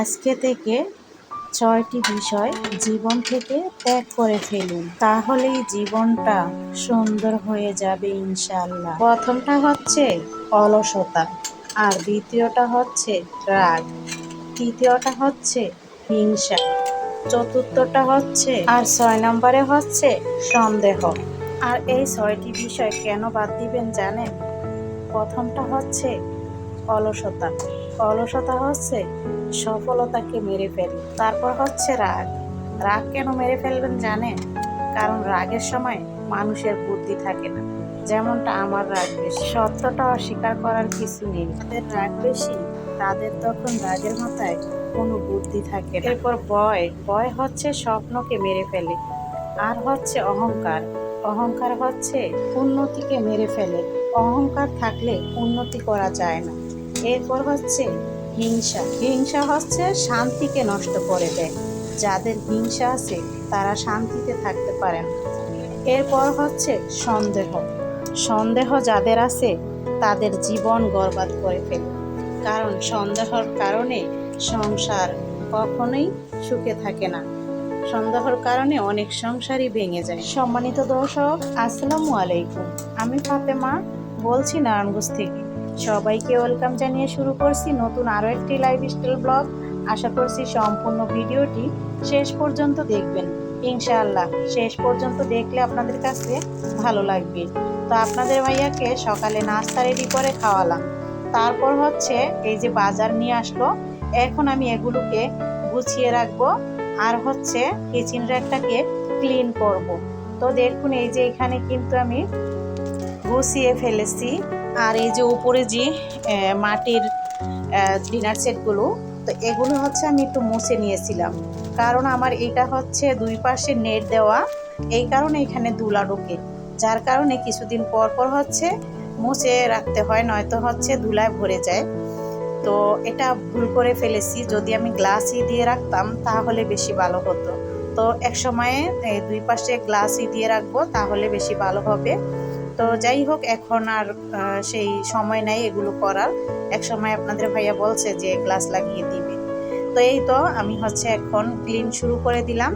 আজকে থেকে ছয়টি বিষয় জীবন থেকে ত্যাগ করে ফেলুন। তাহলেই জীবনটা সুন্দর হয়ে যাবে ইনশাল্লাহ প্রথমটা হচ্ছে অলসতা আর দ্বিতীয়টা হচ্ছে রাগ। তৃতীয়টা হচ্ছে হিংসা। চতুর্থটা হচ্ছে আর ছয় নম্বরে হচ্ছে সন্দেহ। আর এই ছয়টি বিষয় কেন বাদ দিবেন জানেন? প্রথমটা হচ্ছে অলসতা। অলসতা হচ্ছে, সফলতাকে মেরে ফেলে। তারপর হচ্ছে রাগ। রাগ কেন মেরে ফেলবেন জানেন? কারণ রাগের সময় মানুষের বুদ্ধি থাকে না। যেমনটা আমার রাগ বেশি। সত্যটা অস্বীকার করার কিছু নেই। তাদের রাগ বেশি, তাদের তখন রাগের মাথায় কোনো বুদ্ধি থাকে না। এরপর ভয়। ভয় হচ্ছে স্বপ্নকে মেরে ফেলে। আর হচ্ছে অহংকার। অহংকার হচ্ছে উন্নতিকে মেরে ফেলে। অহংকার থাকলে উন্নতি করা যায় না। এরপর হচ্ছে হিংসা। হিংসা হচ্ছে শান্তিকে নষ্ট করে দেয়। যাদের হিংসা আছে, তারা শান্তিতে থাকতে পারে না। এরপর হচ্ছে সন্দেহ। সন্দেহ যাদের আছে, তাদের জীবন বরবাদ করে ফেলে। কারণ সন্দেহর কারণে সংসার কখনোই সুখে থাকে না। সন্দেহর কারণে অনেক সংসারই ভেঙে যায়। সম্মানিত দর্শক, আসসালামু আলাইকুম। আমি ফাতেমা, বলছি নারায়ণগঞ্জ থেকে। সবাইকে ওয়েলকাম জানিয়ে শুরু করছি নতুন আরও একটি লাইফস্টাইল ব্লগ আশা করছি সম্পূর্ণ ভিডিওটি শেষ পর্যন্ত দেখবেন। ইনশাআল্লাহ, শেষ পর্যন্ত দেখলে আপনাদের কাছে ভালো লাগবে। তো আপনাদের ভাইয়াকে সকালে নাস্তা রেডি করে খাওয়ালাম। তারপর হচ্ছে এই যে বাজার নিয়ে আসলো, এখন আমি এগুলোকে গুছিয়ে রাখব আর হচ্ছে কিচেন র্যাকটাকে ক্লিন করব। তো দেখুন, এই যে এখানে কিন্তু আমি গুছিয়ে ফেলেছি। আর এই যে উপরে যে মাটির ডিনার সেটগুলো তো এগুলো হচ্ছে আমি একটু মুছে নিয়েছিলাম। কারণ আমার এটা হচ্ছে দুই পাশে নেট দেওয়া, এই কারণে এখানে দুলা ঢোকে। যার কারণে কিছুদিন পর পর হচ্ছে মুছে রাখতে হয়, নয়তো হচ্ছে ধুলায় ভরে যায়। তো এটা ভুল করে ফেলেছি, যদি আমি গ্লাসই দিয়ে রাখতাম তাহলে বেশি ভালো হতো। তো এক সময়ে দুই পাশে গ্লাসই দিয়ে রাখব, তাহলে বেশি ভালো হবে। তো যাই হোক, এখন আর সেই সময় নাই এগুলো করার। এক সময় আপনাদের ভাইয়া বলছে যে গ্লাস লাগিয়ে দিবে। তো এই তো আমি হচ্ছে এখন ক্লিন শুরু করে দিলাম।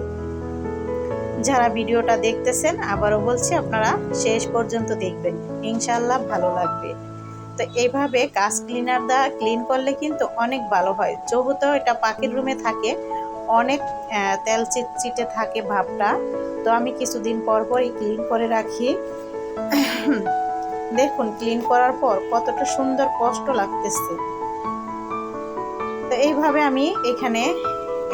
যারা ভিডিওটা দেখতেছেন, আবারও বলছি, আপনারা শেষ পর্যন্ত দেখবেন। ইনশাল্লাহ ভালো লাগবে। তো এইভাবে কাজ ক্লিনার দা ক্লিন করলে কিন্তু অনেক ভালো হয়। যেহেতু এটা পাখির রুমে থাকে, অনেক তেল চিটচিটে থাকে ভাবটা। তো আমি কিছুদিন পর পরই ক্লিন করে রাখি। দেখুন ক্লিন করার পর কতটা সুন্দর কষ্ট লাগতেছে। তো এইভাবে আমি এখানে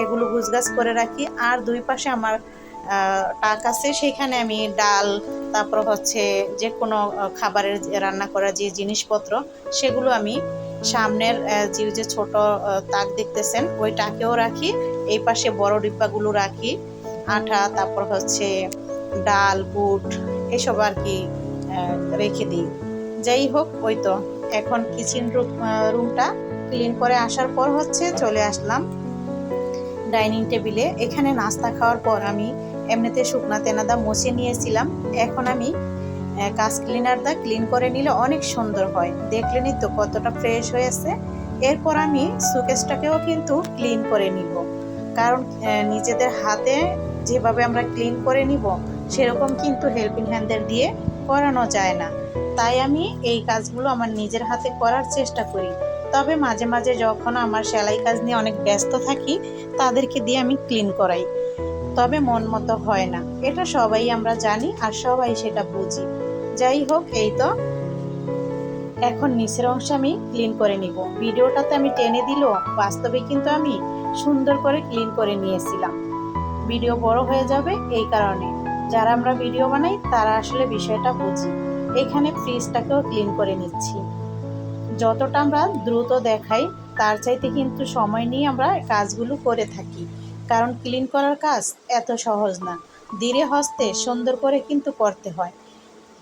এগুলো গুছগাছ করে রাখি। আর দুই পাশে আমার টাক আছে, সেখানে আমি ডাল, তারপর হচ্ছে যে কোনো খাবারের রান্না করার যে জিনিসপত্র, সেগুলো আমি সামনের যে যে ছোট তাক দেখতেছেন, ওই টাকেও রাখি। এই পাশে বড় ডিব্বাগুলো রাখি। আঠা, তারপর হচ্ছে ডাল, বুট, এসব আর কি রেখে দিই। যাই হোক, ওই তো। এখন কিচেন রুম রুমটা ক্লিন করে আসার পর হচ্ছে চলে আসলাম ডাইনিং টেবিলে এখানে নাস্তা খাওয়ার পর আমি এমনিতে শুকনা তেনাদা মুছে নিয়েছিলাম। এখন আমি কাজ ক্লিনার দা ক্লিন করে নিলে অনেক সুন্দর হয়। দেখলেনই তো কতটা ফ্রেশ হয়েছে এরপর আমি সুকেসটাকেও কিন্তু ক্লিন করে নিব। কারণ নিজেদের হাতে যেভাবে আমরা ক্লিন করে নিব, সেরকম কিন্তু হেল্পিং হ্যান্ডের দিয়ে করানো যায় না। তাই আমি এই কাজগুলো আমার নিজের হাতে করার চেষ্টা করি। তবে মাঝে মাঝে যখন আমার সেলাই কাজ নিয়ে অনেক ব্যস্ত থাকি, তাদেরকে দিয়ে আমি ক্লিন করাই। তবে মন মতো হয় না। এটা সবাই আমরা জানি আর সবাই সেটা বুঝি। যাই হোক, এই তো। এখন নিচের অংশ আমি ক্লিন করে নিব। ভিডিওটাতে আমি টেনে দিল, বাস্তবে কিন্তু আমি সুন্দর করে ক্লিন করে নিয়েছিলাম। ভিডিও বড় হয়ে যাবে এই কারণে। যারা আমরা ভিডিও বানাই, তারা আসলে বিষয়টা বুঝি। এখানে ফ্রিজটাকেও ক্লিন করে নিচ্ছি। যতটা আমরা দ্রুত দেখাই, তার চাইতে কিন্তু সময় নিয়ে আমরা কাজগুলো করে থাকি। কারণ ক্লিন করার কাজ এত সহজ না। ধীরে হস্তে সুন্দর করে কিন্তু করতে হয়।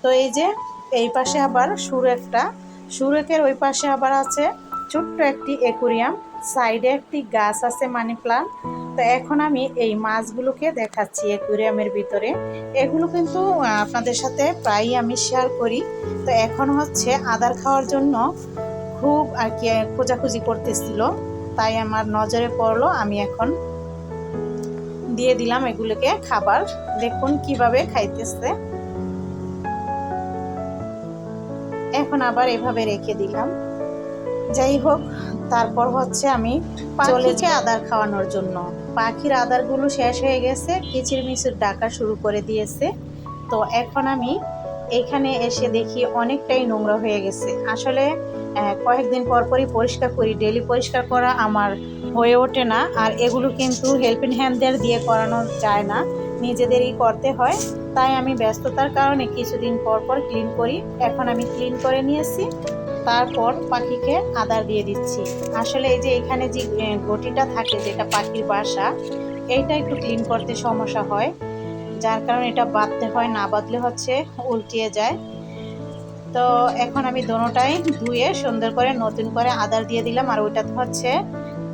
তো এই যে, এই পাশে আবার সুরেকটা সুরেকের ওই পাশে আবার আছে ছোট্ট একটি একুরিয়াম সাইডে একটি গাছ আছে মানি প্লান্ট তো এখন আমি এই মাছগুলোকে দেখাচ্ছি একুরিয়ামের ভিতরে। এগুলো কিন্তু আপনাদের সাথে প্রায়ই আমি শেয়ার করি। তো এখন হচ্ছে আদার খাওয়ার জন্য খুব আর কি খোঁজাখুঁজি করতেছিল। তাই আমার নজরে পড়ল আমি এখন দিয়ে দিলাম এগুলোকে খাবার। দেখুন কীভাবে খাইতেছে। এখন আবার এভাবে রেখে দিলাম। যাই হোক তারপর হচ্ছে আমি চলেছে আদার খাওয়ানোর জন্য। পাখির আদারগুলো শেষ হয়ে গেছে কিচির মিচির ডাকা শুরু করে দিয়েছে। তো এখন আমি এখানে এসে দেখি অনেকটাই নোংরা হয়ে গেছে। আসলে কয়েকদিন পর পরই পরিষ্কার করি ডেলি পরিষ্কার করা আমার হয়ে ওঠে না। আর এগুলো কিন্তু হেল্পিং হ্যান্ডদের দিয়ে করানো যায় না, নিজেদেরই করতে হয়। তাই আমি ব্যস্ততার কারণে কিছুদিন পর পর ক্লিন করি। এখন আমি ক্লিন করে নিয়েছি। তারপর পাখিকে আদার দিয়ে দিচ্ছি। আসলে এই যে এখানে যে গটিটা থাকে যেটা পাখির বাসা এইটা একটু ক্লিন করতে সমস্যা হয়। যার কারণে এটা বাঁধতে হয় না বাঁধলে হচ্ছে উল্টিয়ে যায়। তো এখন আমি দোনোটাই ধুয়ে সুন্দর করে নতুন করে আদার দিয়ে দিলাম। আর ওইটাতে হচ্ছে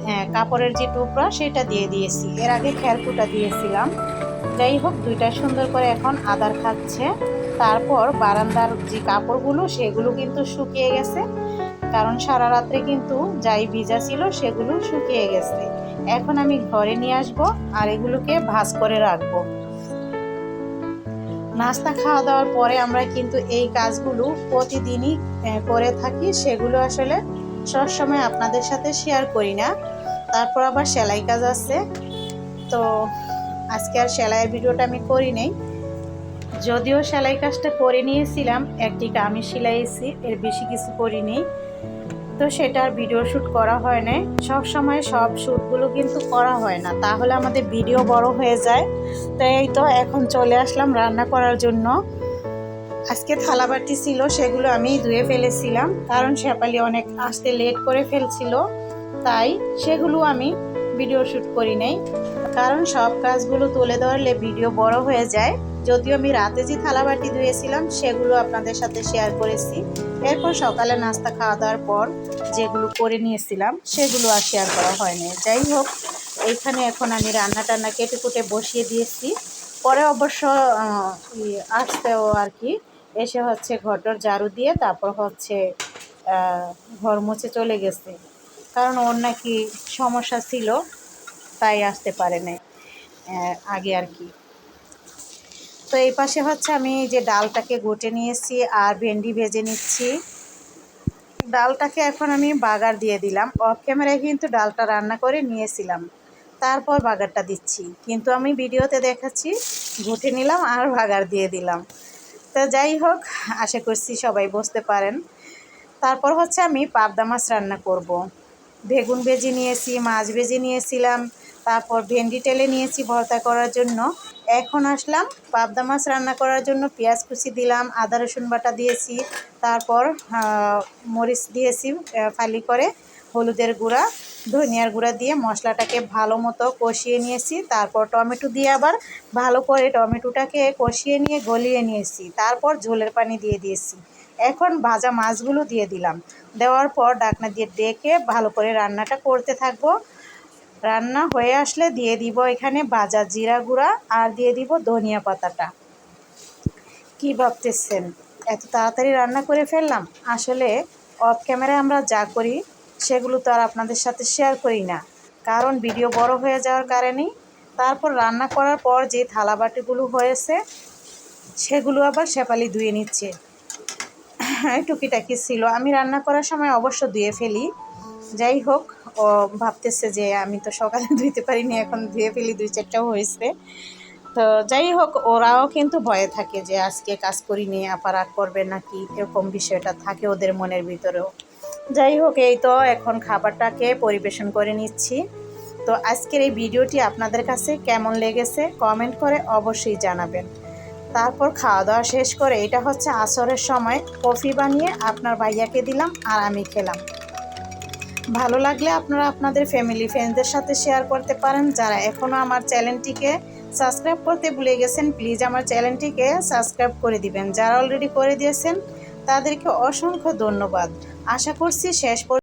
হ্যাঁ, কাপড়ের যে টুকরা সেটা দিয়ে দিয়েছি। এর আগে খেরকুটা দিয়েছিলাম। যাই হোক, দুইটা সুন্দর করে এখন আদার খাচ্ছে। তারপর বারান্দার যে কাপড়গুলো, সেগুলো কিন্তু শুকিয়ে গেছে। কারণ সারা রাত্রে কিন্তু যাই ভিজা ছিল, সেগুলো শুকিয়ে গেছে। এখন আমি ঘরে নিয়ে আসব আর এগুলোকে ভাজ করে রাখব। নাস্তা খাওয়া দাওয়ার পরে আমরা কিন্তু এই কাজগুলো প্রতিদিনই করে থাকি। সেগুলো আসলে সবসময় আপনাদের সাথে শেয়ার করি না। তারপর আবার সেলাই কাজ আছে। তো আজকে আর সেলাইয়ের ভিডিওটা আমি করি নেই। যদিও সেলাই কাজটা করে নিয়েছিলাম, একটি কামি সিলাইছি এর বেশি কিছু করিনি তো সেটার ভিডিও শ্যুট করা হয় না সব সময় সব শ্যুটগুলো কিন্তু করা হয় না, তাহলে আমাদের ভিডিও বড় হয়ে যায়। তো এই তো এখন চলে আসলাম রান্না করার জন্য। আজকে থালাবাটি ছিল, সেগুলো আমি ধুয়ে ফেলেছিলাম, কারণ শেপালি অনেক আসতে লেট করে ফেলছিল, তাই সেগুলো আমি ভিডিও শ্যুট করি নাই। কারণ সব কাজগুলো তুলে ধরলে ভিডিও বড় হয়ে যায়। যদিও আমি রাতে যে থালাবাটি ধুয়েছিলাম, সেগুলো আপনাদের সাথে শেয়ার করেছি। এরপর সকালে নাস্তা খাওয়া দাওয়ার পর যেগুলো করে নিয়েছিলাম, সেগুলো আর শেয়ার করা হয়নি। যাই হোক এইখানে এখন আমি রান্না টান্না কেটে কুটে বসিয়ে দিয়েছি। পরে অবশ্য আসতেও আর কি, এসে হচ্ছে ঘরটর ঝাড়ু দিয়ে তারপর হচ্ছে ঘর মুছে চলে গেছে। কারণ ওর নাকি সমস্যা ছিল তাই আসতে পারে নাই আগে আর কি। তো এই পাশে হচ্ছে আমি যে ডালটাকে গুটে নিয়েছি আর ভেন্ডি ভেজে নিচ্ছি। ডালটাকে এখন আমি বাগার দিয়ে দিলাম। অফ ক্যামেরায় কিন্তু ডালটা রান্না করে নিয়েছিলাম। তারপর বাগারটা দিচ্ছি। কিন্তু আমি ভিডিওতে দেখাচ্ছি, ঘুটে নিলাম আর বাগার দিয়ে দিলাম। তো যাই হোক, আশা করছি সবাই বসতে পারেন। তারপর হচ্ছে আমি পাবদা মাছ রান্না করব। বেগুন ভেজে নিয়েছি, মাছ ভেজে নিয়েছিলাম। তারপর ভেন্ডি টেলে নিয়েছি ভর্তা করার জন্য। এখন আসলাম পাবদা মাছ রান্না করার জন্য। পেঁয়াজ কুচি দিলাম, আদা রসুন বাটা দিয়েছি, তারপর মরিচ দিয়েছি ফালি করে, হলুদের গুঁড়া, ধনিয়ার গুঁড়া দিয়ে মশলাটাকে ভালো মতো কষিয়ে নিয়েছি। তারপর টমেটো দিয়ে আবার ভালো করে টমেটোটাকে কষিয়ে নিয়ে গলিয়ে নিয়েছি। তারপর ঝোলের পানি দিয়ে দিয়েছি। এখন ভাজা মাছগুলো দিয়ে দিলাম। দেওয়ার পর ডাকনা দিয়ে ডেকে ভালো করে রান্নাটা করতে থাকব। রান্না হয়ে আসলে দিয়ে দিব এখানে ভাজা জিরা গুঁড়া আর দিয়ে দিব ধনিয়া পাতাটা। কি ভাবতেছেন? এত তাড়াতাড়ি রান্না করে ফেললাম। আসলে অফ ক্যামেরায় আমরা যা করি, সেগুলো তো আর আপনাদের সাথে শেয়ার করি না। কারণ ভিডিও বড় হয়ে যাওয়ার কারণেই। তারপর রান্না করার পর যে থালাবাটিগুলো হয়েছে, সেগুলো আবার শেপালি ধুয়ে নিচ্ছে। টুকিটাকি ছিল। আমি রান্না করার সময় অবশ্য ধুয়ে ফেলি। যাই হোক ও ভাবতেছে যে আমি তো সকালে ধুইতে পারিনি, এখন ধুয়ে ফেলি, দুই চারটাও হয়েছে। তো যাই হোক, ওরাও কিন্তু ভয়ে থাকে যে আজকে কাজ করিনি, আবার রাগ করবে নাকি, এরকম বিষয়টা থাকে ওদের মনের ভিতরেও। যাই হোক, এই তো এখন খাবারটাকে পরিবেশন করে নিচ্ছি। তো আজকের এই ভিডিওটি আপনাদের কাছে কেমন লেগেছে কমেন্ট করে অবশ্যই জানাবেন। তারপর খাওয়া দাওয়া শেষ করে, এটা হচ্ছে আসরের সময় কফি বানিয়ে আপনার ভাইয়াকে দিলাম আর আমি খেলাম। ভালো লাগলে আপনারা আপনাদের ফ্যামিলি ফ্রেন্ডদের সাথে শেয়ার করতে পারেন। যারা এখনও আমার চ্যানেলটিকে সাবস্ক্রাইব করতে ভুলে গেছেন প্লিজ আমার চ্যানেলটিকে সাবস্ক্রাইব করে দিবেন। যারা অলরেডি করে দিয়েছেন, তাদেরকে অসংখ্য ধন্যবাদ। আশা করছি শেষ